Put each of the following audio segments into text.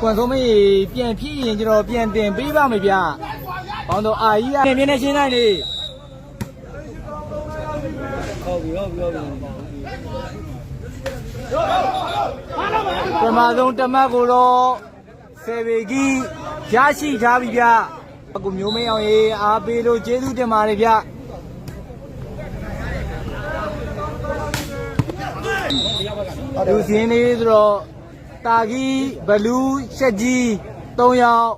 ခွန်ဆုံးမေးပြန်ဖြည့်ရင်ကျွန်တော်ပြန်တင်ပေးပါမယ်ဗျ။ဘောင်းတော့အာကြီးကမြင်းနဲ့ရှင်းနိုင်လေဟုတ်ပြီဟုတ်ပြီဟုတ်ပြီပထမဆုံးတမတ်ကိုတော့ဆေဘေကြီးရရှိထားပြီဗျ။အခုမျိုးမင်းအောင်ရေးအားပေးလို့ကျေးဇူးတင်ပါတယ်ဗျ။လူစင်းလေးဆိုတော့ တာကြီးဘလူးချက်ကြီး၃ယောက်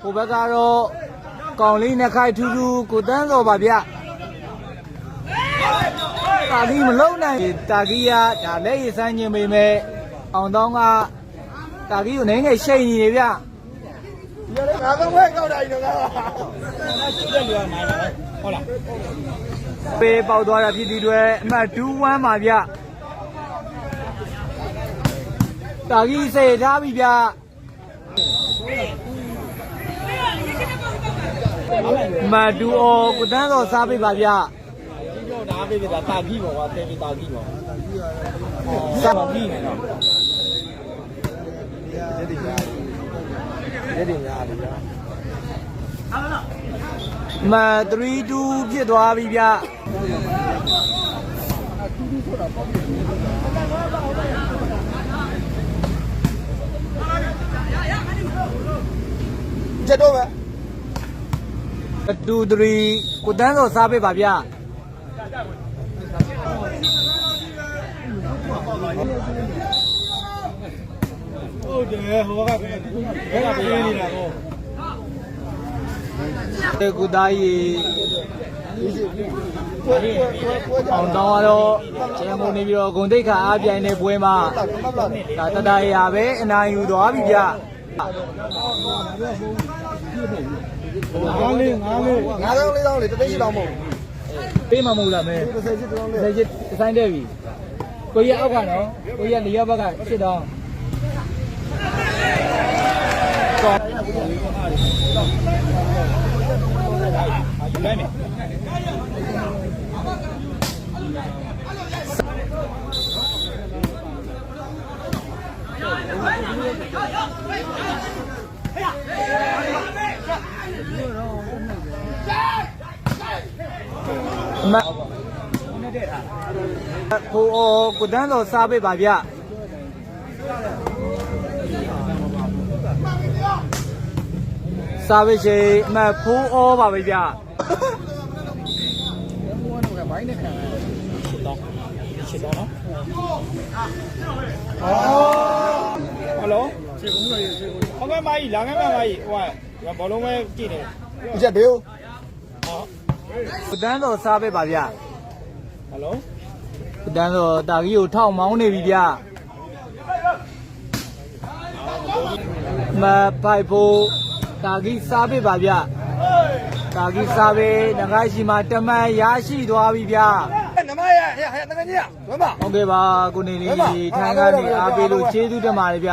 ဟိုဘက်ကတော့ကောင်လေးနှစ်ခိုက်ထူးထူးကိုတန်းတော်ပါဗျတာကြီးမလုံးနိုင်တာကြီးကဒါလက်ရည်ဆိုင်ခြင်းပေမဲ့အောင်တောင်းကတာကြီးကိုနိုင်ငယ်ရှိန်နေတယ်ဗျဒီလေငါတော့ဝဲကောက်တာကြီးတော့ကချစ်တဲ့လူကနိုင်ပါဟုတ်လားပေးပေါက်သွားတာဖြစ်ဒီတွေအမှတ်2-1ပါဗျ တာကြီးစေထားပြီဗျမတူအောကိုတန်းတော်စားပေးပါဗျဒီတော့ဒါပေးပြတာတာကြီးပေါ့ကွာတင်ပြီးတာကြီးပေါ့စားပါပြီနေတော့ရက်ဒီများရက်ဒီများပြီဗျာမ3-2ဖြစ်သွားပြီဗျ ချက်တော့ပဲ2-3ကိုတန်းတော်စားပေးပါဗျဟုတ်တယ်ဟိုကဘယ်ကပေးနေတာပေါ့တေကူသားကြီးအောင်တောင်းကတော့ကျန်ကုန်နေပြီးတော့ဂုံတိတ်ခါအားပြိုင်တဲ့ပွဲမှာဒါတတရာပဲအနိုင်ယူသွားပြီဗျ ငါးလေးငါးလေးငါးသောင်းလေးသောင်းလေးတသိန်းရှိတော့မဟုတ်ပေးမှာမဟုတ်လားမဲဘူး30ချစ်တောင်းလေးလက်ချစ်ဆိုင်တဲ့ပြီကိုကြီးအောက်ကနော်ကိုကြီးကလေးယောက်ဘက်ကစစ်တော့ကောင်းလိုက်မယ်အ မတ်ကိုအော်ကိုတန်းတော်စားပေးပါဗျစားပေးချိန်အမတ်ဖိုးအောပါပဲဗျဘိုင်းနဲ့ခံချစ်တော့ချစ်တော့နော်ဟယ်လို ချစ်ဘူးလေချစ်ဘူးဟုတ်ကဲ့မကြီးလာခဲ့မှာမကြီးဟိုကဘောလုံးပဲကြည့်တယ်ချက်ဘေးဟောကိုတန်းတော်စားပေးပါဗျဟယ်လိုကိုတန်းတော်တာကြီးကိုထောက်မောင်းနေပြီဗျမပိုက်ဖို့တာကြီးစားပေးပါဗျတာကြီးစားပေးငကားရှိမှာတမန်ရရှိသွားပြီဗျနမရဟဲ့ဟဲ့တကယ်ကြီးဝမ်းပါဟုတ်ကဲ့ပါကိုနေလေးထိုင်းကနေအားပေးလို့ကျေးဇူးတင်ပါတယ်ဗျ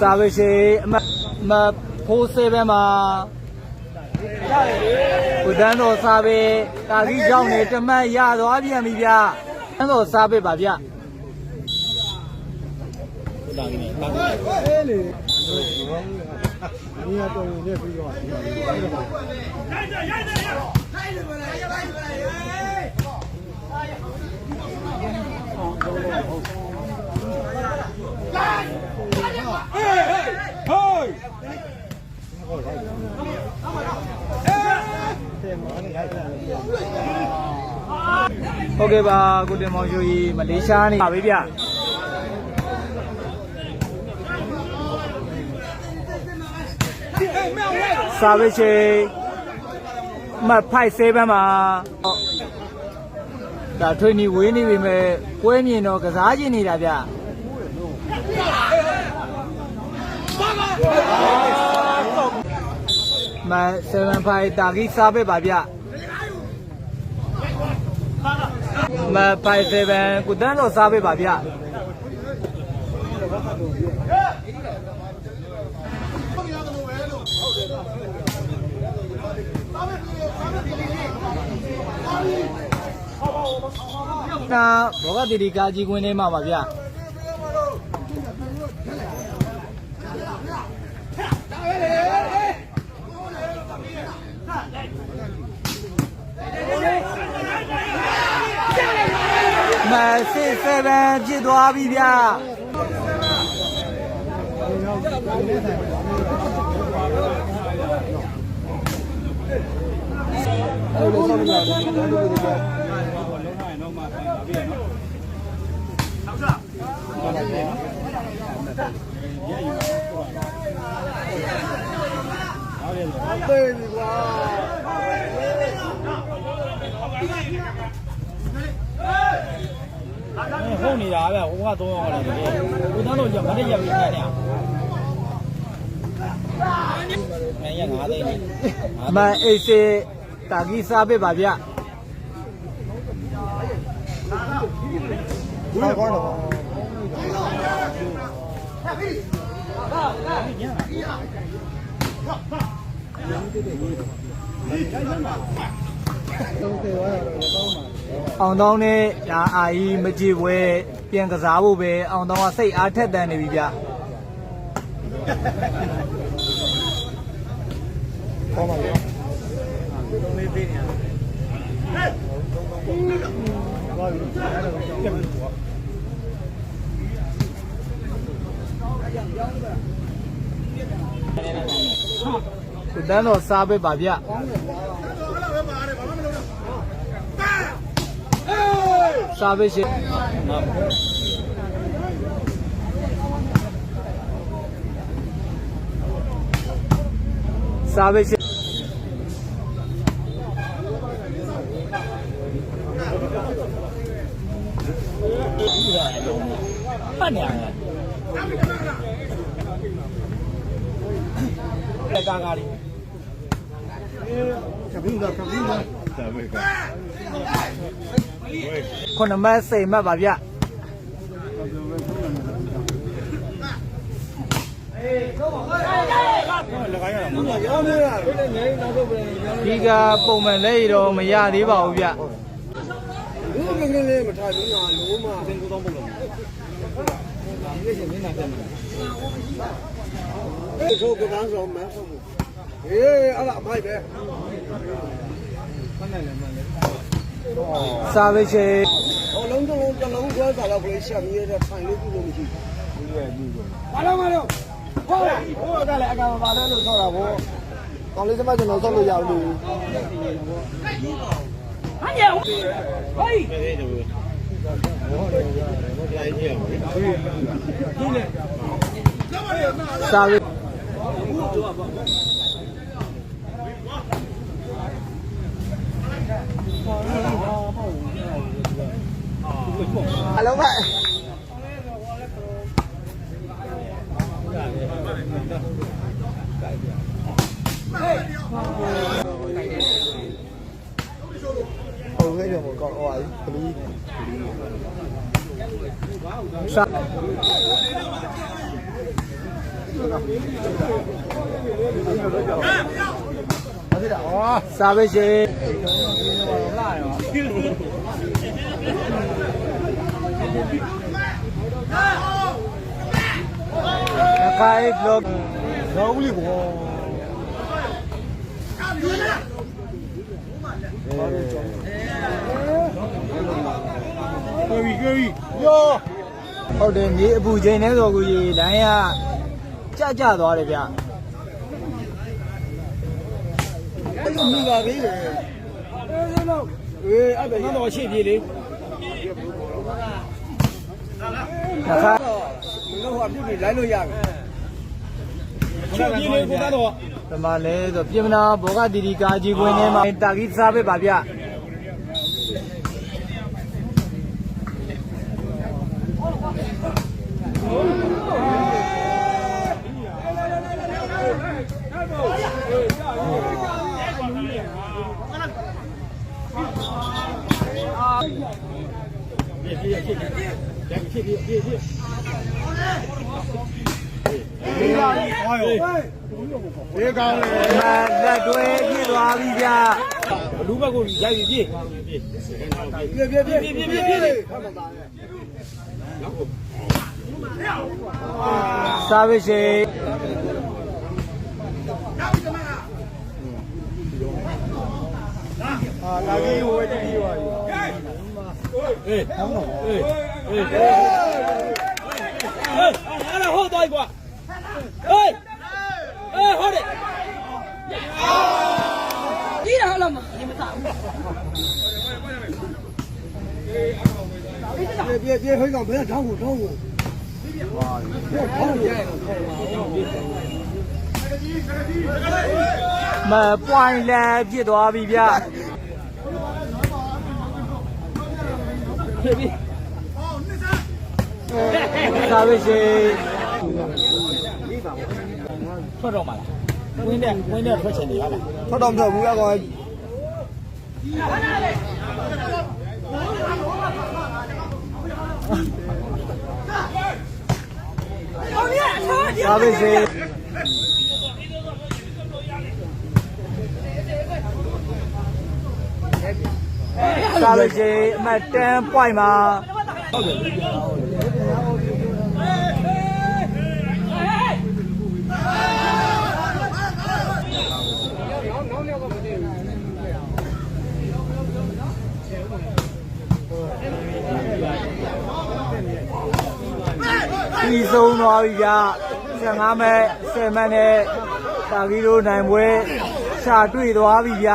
စာဝေရှိအမမဖိုးစေပဲမှာဥဒန်းတော်စာပေတာကြီးကြောင့်နေတမတ်ရသွားပြန်ပြီဗျာဥဒန်းတော်စာပေပါဗျာတာကြီးတာကြီးလေဒီတော့ရနေပြီးတော့ရိုက်တယ်ရိုက်တယ်ရိုက်တယ်ရိုက်တယ်ရိုက်တယ်ရိုက်တယ်ဟုတ်ဟုတ်ဟုတ် ကဲ့ပါကိုတင်မောင်ယူကြီးမလေးရှားနေပါပြီဗျစာဝေရှိမဖိုက်ဆေးဘက်မှာဒါထွေနီဝေးနေပြီမဲ့ပွဲမြင်တော့ကစားကျင်နေတာဗျ မန်7ဖိုင်တာဂီစားပေးပါဗျမန်ဖိုင်7ကုတန်းတော့စားပေးပါဗျနာဘောဂတီတီကာကြီးကွင်းထဲမှာပါဗျ မစစ်7ဖြစ်သွားပြီဗျဟုတ်နေတာဗျဟိုက တော့ဟောတယ်ကိုတန်းတော့ကြမတည့်ရပြီနဲ့မင်းရငါးသိန်းမန်အေးစေတာဂီစားပေးပါဗျဘူးကောင်းတော့ အောင်တောင်းနဲ့ရာအာကြီးမကြည့်ပွဲပြန်ကစားဖို့ပဲအောင်တောင်းကစိတ်အားထက်တန်နေပြီဗျကောင်းပါလေကုတန်းတော့စားပေးပါဗျစားပေးရှင်စား ပေးရှင်ပတ်နေရတယ်ကာကာလေးကပင်းကကပင်းက ခုနမတ်စိတ်မှတ်ပါဗျရောင်းနေတာဒီကပုံမှန်လက်ရတော့မရသေးပါဘူးဗျဘူးငငယ်လေးမထားဘူးငါလုံးမသင်ကူတော့ပုတ်လို့ဒီနေ့ရှင်မျက်နှာတက်မှာအဲဆိုကန်းဆောင်မယ်ဟုတ်ဟေးအဲ့ဒါအမိုက်ပဲ စားပေးရှင်ဟောလုံးလုံးတစ်လုံးခွဲစားတော့ကလေးချက်မြည်တဲ့ထိုင်လို့ပြုလို့မရှိဘူးဘာလို့မလို့ဟောဟောကလည်းအကောင်ပါလဲလို့ဆောက်တာဗောကောင်းလေးစမကျွန်တော်ဆောက်လို့ရဘူးစားပေး အလုံးပါဟုတ်ကဲ့ကျွန်တော်ကောင်းဟောပါကလေးစားဘာဖြစ်တာဩစားပေးရှင် ခိုင်ဘလော့ရောင်းဘူးလေဘောကဲပြီကဲပြီယောဟုတ်တယ်မြေအပူချိန်နဲ့ဆိုကူကြီးလိုင်းကကြကြသွားတယ်ဗျအဲ့လိုမိပါသေးတယ်အေးတော့အေးအဲ့ဒါငါတော့ရှေ့ပြေးလေ တစ်ခါမလို့ဟိုအပြုတ်တွေလိုက်လို့ရပြီချွတ်ပြေးလေးကိုကတော့ဒီမှာလဲဆိုပြင်မနာဘောဂတီတီကာကြီးကွင်းထဲမှာတာကြီးစားပဲပါဗျအာ ဒီကောင်းလေမလက်တွဲပြစ်သွားပြီဗျဘလူးဘက်ကိုရိုက်ပြီးပြေးပြေပြေပြေပြေပြေပြေစာဝစ်ရှိအာတာကြီးဟိုတကြီးပါအေးဟော င်းတော့အေးအေးဟေးအဲ့ဒါဟောတော့ကွာဟေးအေးဟောတယ်ပြေပြေပြေဟိုကောင်ဘယ်ထောင်းကိုထောင်းကိုဟာထောင်းရိုက်တော့ထောင်းပါမပွိုင်လက်ပြစ်သွားပြီဗျပြေးပြေး စာဝစ်ရှိထွက်တော့မှာလားဝင်းတဲ့ဝင်းတဲ့ထွက်ချင်နေရလားထွက်တော့မထွက်ဘူးအကောင်စာဝစ်ရှိစာဝစ်ရှိအမတ်တန်ပွိုင်မှာပြီးဆုံး သွားပြီဗျ15မဲ10မဲနဲ့တာဂီလိုနိုင်ပွဲရှာတွေ့သွားပြီဗျ